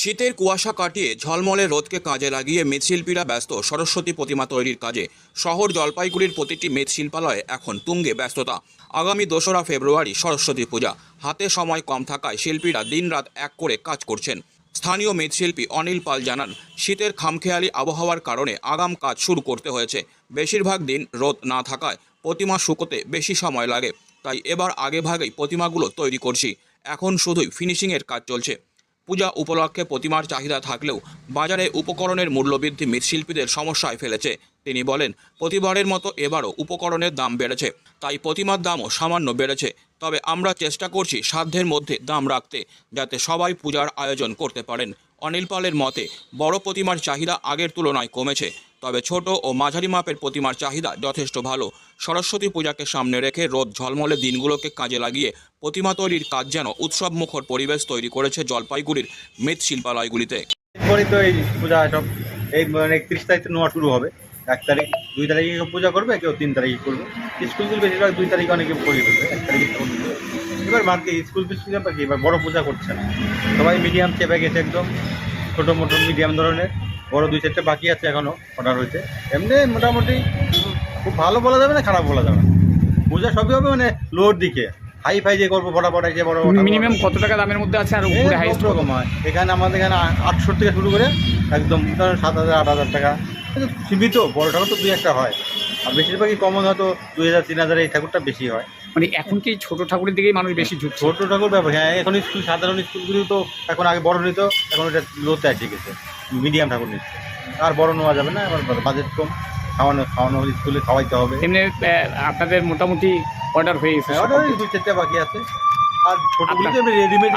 শীতের কুয়াশা কাটিয়ে ঝলমলে রোদকে কাজে লাগিয়ে মৃৎশিল্পীরা ব্যস্ত। সরস্বতী প্রতিমা তৈরির কাজে শহর জলপাইগুড়ির প্রতিটি মৃৎশিল্পালয়ে এখন তুঙ্গে ব্যস্ততা। আগামী দোসরা ফেব্রুয়ারি সরস্বতী পূজা। হাতে সময় কম থাকায় শিল্পীরা দিনরাত এক করে কাজ করছেন। স্থানীয় মৃৎশিল্পী অনিল পাল জানান, শীতের খামখেয়ালি আবহাওয়ার কারণে আগাম কাজ শুরু করতে হয়েছে। বেশিরভাগ দিন রোদ না থাকায় প্রতিমা শুকোতে বেশি সময় লাগে। তাই এবার আগেভাগেই প্রতিমাগুলো তৈরি করছি। এখন শুধুই ফিনিশিংয়ের কাজ চলছে। পূজা উপলক্ষে প্রতিমার চাহিদা থাকলেও বাজারে উপকরণের মূল্যবৃদ্ধি মৃৎশিল্পীদের সমস্যায় ফেলেছে। তিনি বলেন, প্রতিবারের মতো এবারও উপকরণের দাম বেড়েছে, তাই প্রতিমার দামও সামান্য বেড়েছে। তবে আমরা চেষ্টা করছি সাধ্যের মধ্যে দাম রাখতে, যাতে সবাই পূজার আয়োজন করতে পারেন। অনিল পালের মতে, বড় প্রতিমার চাহিদা আগের তুলনায় কমেছে, তবে ছোট ও মাঝারি মাপের প্রতিমার চাহিদা যথেষ্ট ভালো। সরস্বতী পূজাকে সামনে রেখে রোদ ঝলমলে দিনগুলোকে কাজে লাগিয়ে প্রতিমা তৈরির কাজ যেন উৎসব মুখর পরিবেশ তৈরি করেছে জলপাইগুড়ির মৃৎশিল্পালয়গুলিতে। এই পূজা এই মানে একত্রিশ তারিখ নেওয়া শুরু হবে। এক তারিখ দুই তারিখে কেউ পূজা করবে কেউ তিন তারিখে করবে। স্কুলগুলো বেশিরভাগ দুই তারিখে অনেকে করিয়ে ফেলবে এক তারিখে করবে। এবার মার্কে স্কুল ফিস্কুল কি এবার বড় পূজা করছে না। সবাই মিডিয়াম চেপে গেছে একদম ছোটো মোটো মিডিয়াম ধরনের। বড় দুই চারটে বাকি আছে এখনও অর্ডার হয়েছে। এমনি মোটামুটি খুব ভালো বলা যাবে না খারাপ বলা যাবে না। পূজা সবই হবে মানে লোর দিকে। হাই ফাই যে করব ফটাফট যে বড় মিনিমাম কত টাকা দামের মধ্যে আছে আর উপরে হাইস্ট রকম হয়। এখানে আমাদের এখানে আটশো থেকে শুরু করে একদম সাত হাজার আট হাজার টাকা। সীমিত বড় ঠাকুর তো দুই একটা হয়। আর বেশিরভাগই কমন হয়তো দুই হাজার তিন হাজার এই ঠাকুরটা বেশি হয়। মানে এখন কি ছোট ঠাকুরের দিকেই মানুষ বেশি ঝুঁকছে? ছোট ঠাকুর ব্যাপার হ্যাঁ এখন স্কুল সাধারণ স্কুলগুলি তো এখন আগে বড় নিত এখন এটা লোতে এসে গেছে মিডিয়াম ঠাকুর নিচ্ছে। আর বড় নেওয়া যাবে না এবার বাজেট কম খাওয়ানো খাওয়ানো স্কুলে খাওয়াইতে হবে। এমনি আপনাদের মোটামুটি অর্ডার হয়ে গেছে হ্যাঁ, ওটা দুই চারটে বাকি আছে। আর ছোটগুলি তো রেডিমেড